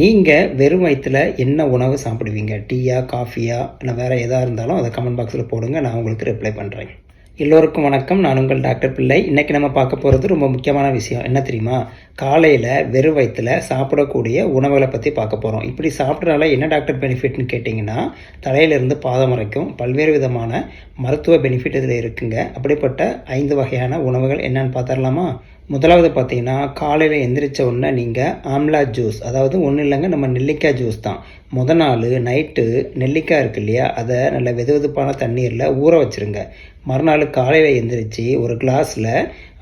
நீங்கள் வெறும் வயிற்றில் என்ன உணவு சாப்பிடுவீங்க? டீயா காஃபியா? இல்லை வேறு எதாக இருந்தாலும் அதை கமெண்ட் பாக்ஸில் போடுங்க. நான் உங்களுக்கு ரிப்ளை பண்ணுறேன் எல்லோருக்கும் வணக்கம். நான் உங்கள் டாக்டர் பிள்ளை. இன்றைக்கி நம்ம பார்க்க போகிறது ரொம்ப முக்கியமான விஷயம். என்ன தெரியுமா? காலையில் வெறும் வயிற்றில் சாப்பிடக்கூடிய உணவுகளை பற்றி பார்க்க போகிறோம் இப்படி சாப்பிட்றனால என்ன டாக்டர் பெனிஃபிட்னு கேட்டிங்கன்னா தலையிலிருந்து பாதம் வரைக்கும் பல்வேறு விதமான மருத்துவ பெனிஃபிட் இதில் இருக்குங்க. அப்படிப்பட்ட ஐந்து வகையான உணவுகள் என்னன்னு பார்த்துடலாமா? முதலாவது பார்த்தீங்கன்னா காலையில் எந்திரிச்ச உடனே நீங்கள் ஆம்லா ஜூஸ் அதாவது ஒன்றும் இல்லைங்க நம்ம நெல்லிக்காய் ஜூஸ் தான். முத நாள் நைட்டு நெல்லிக்காய் இருக்கு இல்லையா அதை நல்ல வெது வெதுப்பான தண்ணீரில் ஊற வச்சுருங்க. மறுநாள் காலையில் எந்திரிச்சு ஒரு கிளாஸில்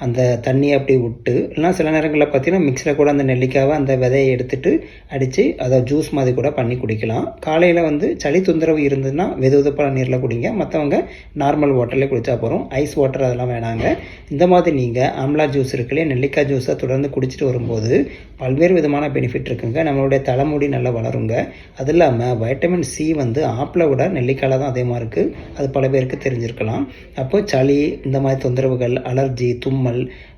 அந்த தண்ணியை அப்படி விட்டு இல்லைனா சில நேரங்களில் பார்த்தீங்கன்னா மிக்ஸில் கூட அந்த நெல்லிக்காவை அந்த விதையை எடுத்துட்டு அடித்து அதை ஜூஸ் மாதிரி கூட பண்ணி குடிக்கலாம். காலையில் வந்து சளி தொந்தரவு இருந்ததுன்னா வெது வெதுப்பான நீரில் குடிங்க. மற்றவங்க நார்மல் வாட்டர்லேயே குடித்தா போகிறோம் ஐஸ் வாட்டர் அதெல்லாம் வேணாங்க. இந்த மாதிரி நீங்கள் ஆம்லா ஜூஸ் இருக்குல்லையே நெல்லிக்காய் ஜூஸை தொடர்ந்து குடிச்சிட்டு வரும்போது பல்வேறு விதமான பெனிஃபிட் இருக்குங்க. நம்மளுடைய தலைமுடி நல்லா வளருங்க. அது இல்லாமல் வைட்டமின் சி வந்து ஆப்பிளை விட நெல்லிக்காயில் தான் அதிகமாக இருக்குது அது பல பேருக்கு தெரிஞ்சிருக்கலாம். அப்போ சளி இந்த மாதிரி தொந்தரவுகள் அலர்ஜி தும்மல்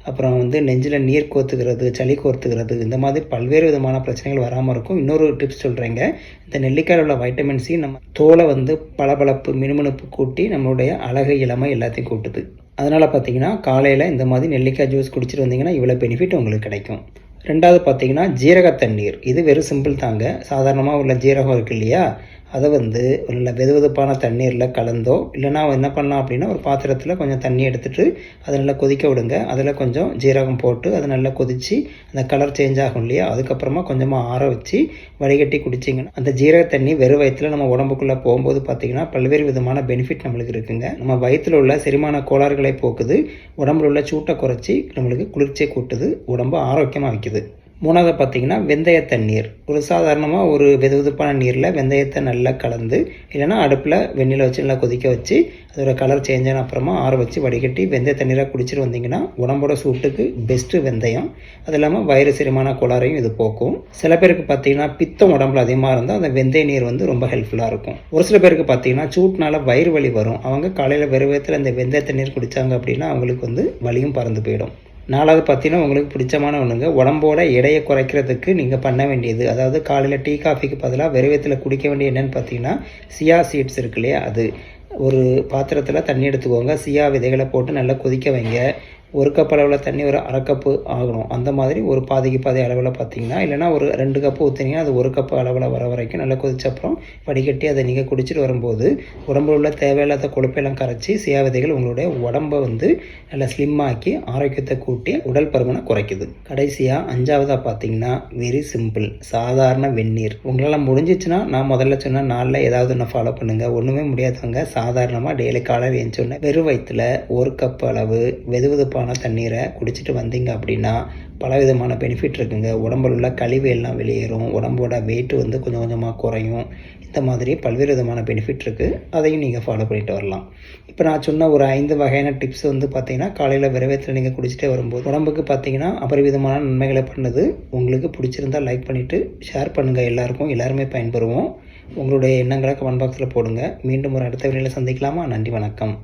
அப்புறம் வந்து நெஞ்சில் நீர் கோத்துக்கிறது சளி கோர்த்துக்கிறது இந்த மாதிரி பல்வேறு விதமான பிரச்சனைகள் வராமல் இருக்கும். இன்னொரு டிப்ஸ் சொல்கிறேங்க இந்த நெல்லிக்காயில் உள்ள வைட்டமின் சி நம்ம தோலை வந்து பளபளப்பு மினுமினுப்பு கூட்டி நம்மளுடைய அழகு இளமை எல்லாத்தையும் கூட்டுது. அதனால் பார்த்தீங்கன்னா காலையில் இந்த மாதிரி நெல்லிக்காய் ஜூஸ் குடிச்சிட்டு வந்தீங்கன்னா இவ்வளோ பெனிஃபிட் உங்களுக்கு கிடைக்கும். ரெண்டாவது பார்த்தீங்கன்னா ஜீரக தண்ணீர் இது வெறும் சிம்பிள் தாங்க. சாதாரணமாக உள்ள ஜீரகம் இருக்கு இல்லையா? அதை வந்து நல்ல வெது வெதுப்பான தண்ணீரில் கலந்தோ இல்லைனா என்ன பண்ணலாம் அப்படின்னா ஒரு பாத்திரத்தில் கொஞ்சம் தண்ணி எடுத்துகிட்டு அதை நல்லா கொதிக்க விடுங்க. அதில் கொஞ்சம் ஜீரகம் போட்டு அதை நல்லா கொதித்து அந்த கலர் சேஞ்ச் ஆகும் இல்லையா? அதுக்கப்புறமா கொஞ்சமாக ஆற வச்சு வடிகட்டி குடிச்சிங்கன்னா அந்த ஜீரக தண்ணி வெறும் வயிற்றில் நம்ம உடம்புக்குள்ளே போகும்போது பார்த்திங்கன்னா பல்வேறு விதமான பெனிஃபிட் நம்மளுக்கு இருக்குங்க. நம்ம வயிற்றில் உள்ள செரிமான கோளாறுகளை போக்குது. உடம்புல உள்ள சூட்டை குறைச்சி நம்மளுக்கு குளிர்ச்சியை கூட்டுது. உடம்பு ஆரோக்கியமாக வைக்குது. மூணாவது பார்த்தீங்கன்னா வெந்தய தண்ணீர் ஒரு சாதாரணமாக ஒரு வெது வெதுப்பான நீரில் வெந்தயத்தை நல்லா கலந்து இல்லைனா அடுப்பில் வெந்நில வச்சு நல்லா கொதிக்க வச்சு அதோட கலர் சேஞ்ச் ஆன அப்புறமா ஆற வச்சு வடிகட்டி வெந்தய தண்ணீராக குடிச்சிட்டு வந்தீங்கன்னா உடம்போட சூட்டுக்கு பெஸ்ட்டு வெந்தயம். அது இல்லாமல் வயிறு செரிமான கோளாறையும் இது போக்கும். சில பேருக்கு பார்த்தீங்கன்னா பித்தம் உடம்புல அதிகமாக இருந்தால் அந்த வெந்தய நீர் வந்து ரொம்ப ஹெல்ப்ஃபுல்லாக இருக்கும். ஒரு சில பேருக்கு பார்த்தீங்கன்னா சூட்னால வயிறு வலி வரும். அவங்க காலையில் வெறுவயத்தில் அந்த வெந்தய தண்ணீர் குடித்தாங்க அப்படின்னா அவங்களுக்கு வந்து வலியும் பறந்து போயிடும். நாலாவது பார்த்தீங்கன்னா உங்களுக்கு பிடிச்சமான ஒன்றுங்க உடம்போட எடையை குறைக்கிறதுக்கு நீங்கள் பண்ண வேண்டியது. அதாவது காலையில் டீ காஃபிக்கு பதிலாக விரைவத்தில் குடிக்க வேண்டிய என்னென்னு பார்த்தீங்கன்னா சியா சீட்ஸ் இருக்கு இல்லையா அது. ஒரு பாத்திரத்தில் தண்ணி எடுத்துக்கோங்க. சியா விதைகளை போட்டு நல்லா கொதிக்க வைங்க. ஒரு கப் அளவில் தண்ணி ஒரு அரை கப்பு ஆகணும். அந்த மாதிரி ஒரு பாதிக்கு பாதி அளவில் பார்த்தீங்கன்னா இல்லைனா ஒரு ரெண்டு கப்பு ஊற்றினீங்கன்னா அது ஒரு கப்பு அளவில் வர வரைக்கும் நல்லா கொதிச்சப்புறம் வடிகட்டி அதை நீங்கள் குடிச்சிட்டு வரும்போது உடம்புல உள்ள தேவையில்லாத கொழுப்பெல்லாம் கரைச்சி சியாவதைகள் உங்களுடைய உடம்பை வந்து நல்லா ஸ்லிம்மாக்கி ஆரோக்கியத்தை கூட்டி உடல் பருமனை குறைக்குது. கடைசியாக அஞ்சாவதாக பார்த்தீங்கன்னா வெரி சிம்பிள் சாதாரண வெந்நீர். உங்களால் முடிஞ்சிச்சுன்னா நான் முதல்ல சொன்ன நாளில் ஏதாவது ஒன்று ஃபாலோ பண்ணுங்கள் ஒன்றுமே முடியாதவங்க சாதாரணமாக டெய்லி காலையில் எழுந்தோடனே வெறும் வயிற்றில் ஒரு கப் அளவு வெது வெதுப்பான தண்ணீரை குடிச்சிட்டு வந்தீங்க அப்படின்னா பலவிதமான பெனிஃபிட் இருக்குங்க. உடம்புல உள்ள கழிவு எல்லாம் வெளியேறும். உடம்போட வெயிட் வந்து கொஞ்சம் கொஞ்சமாக குறையும். இந்த மாதிரி பல்வேறு விதமான பெனிஃபிட் இருக்குது அதையும் நீங்கள் ஃபாலோ பண்ணிட்டு வரலாம். இப்போ நான் சொன்ன ஒரு ஐந்து வகையான டிப்ஸ் வந்து பார்த்தீங்கன்னா காலையில் விரவத்தில் நீங்கள் குடிச்சிட்டே வரும்போது உடம்புக்கு பார்த்தீங்கன்னா அபரிவிதமான நன்மைகளை பண்ணுது. உங்களுக்கு பிடிச்சிருந்தா லைக் பண்ணிவிட்டு ஷேர் பண்ணுங்கள் எல்லாருக்கும். எல்லாருமே பயன்பெறுவோம். உங்களுடைய எண்ணங்களை கமெண்ட் பாக்ஸில் போடுங்க. மீண்டும் ஒரு அடுத்த வேலையில் சந்திக்கலாமா? நன்றி வணக்கம்.